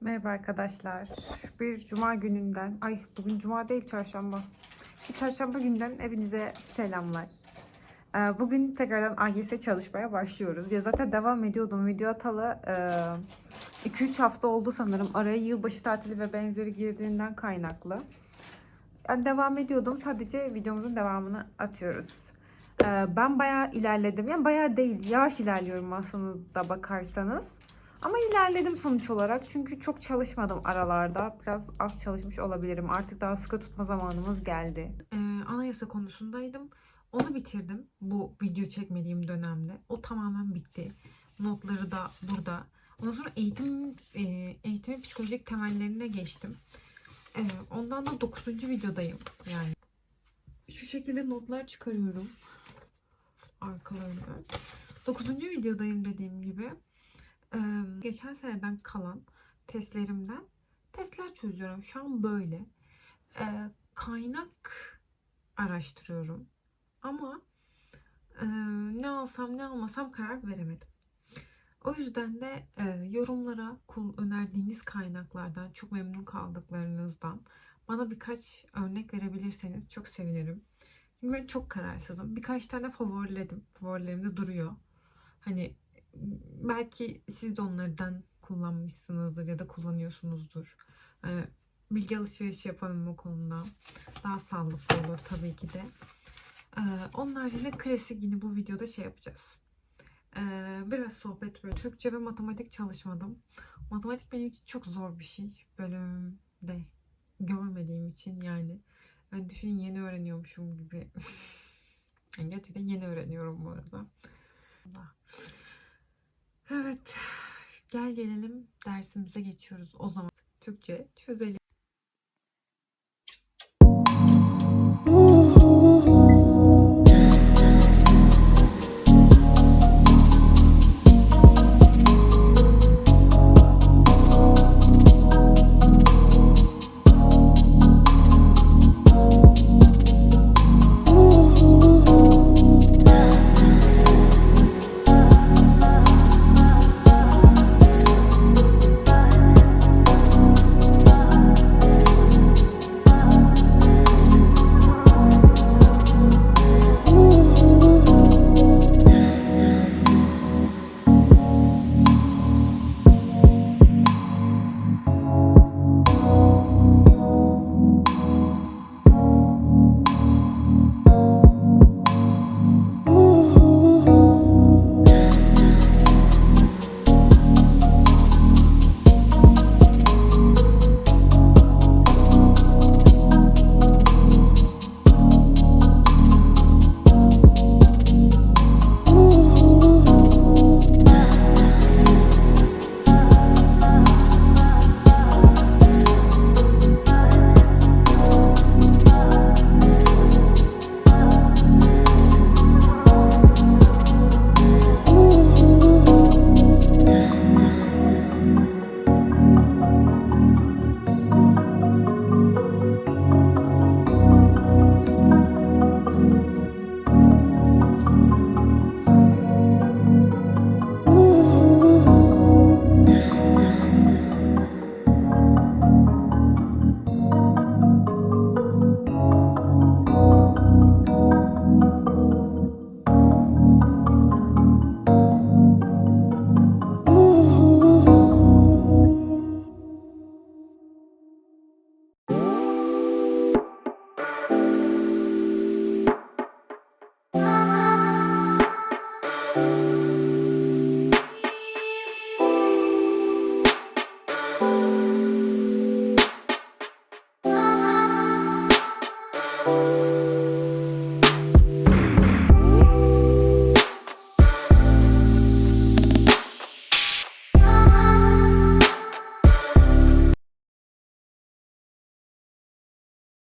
Merhaba arkadaşlar. Bir cuma gününden, ay bugün cuma değil çarşamba. Bir çarşamba günden hepinize selamlar. Ee, Bugün tekrardan AGS çalışmaya başlıyoruz. Ya zaten devam ediyordum. Video atalı 2-3 hafta oldu sanırım. Araya yılbaşı tatili ve benzeri girdiğinden kaynaklı. Yani devam ediyordum. Sadece videomuzun devamını atıyoruz. Ee, Ben bayağı ilerledim. Yani bayağı değil. Yavaş ilerliyorum aslında da bakarsanız. Ama ilerledim sonuç olarak. Çünkü çok çalışmadım aralarda. Biraz az çalışmış olabilirim. Artık daha sıkı tutma zamanımız geldi. Ee, anayasa konusundaydım. Onu bitirdim bu video çekmediğim dönemde. O tamamen bitti. Notları da burada. Ondan sonra eğitim e, eğitimin psikolojik temellerine geçtim. Ee, ondan da 9. videodayım yani. Şu şekilde notlar çıkarıyorum. Arkalarından. 9. videodayım dediğim gibi. Geçen seneden kalan testlerimden testler çözüyorum. Şu an böyle. Kaynak araştırıyorum. Ama ne alsam ne almasam karar veremedim. O yüzden de e, yorumlara önerdiğiniz kaynaklardan, çok memnun kaldıklarınızdan bana birkaç örnek verebilirseniz çok sevinirim. Çünkü ben çok kararsızım. Birkaç tane favoriledim. Favorilerimde duruyor. Hani belki siz de onlardan kullanmışsınızdır ya da kullanıyorsunuzdur. Ee, bilgi alışverişi yapalım bu konuda. Daha sağlıklı olur tabii ki de. Ee, onun haricinde klasik yine bu videoda şey yapacağız. Ee, biraz sohbet böyle. Türkçe ve matematik çalışmadım. Matematik benim için çok zor bir şey. Bölümde görmediğim için yani. Ben düşünün yeni öğreniyormuşum gibi. Yani Gerçekten yeni öğreniyorum bu arada. Evet. Gel gelelim dersimize geçiyoruz o zaman. Türkçe çözelim.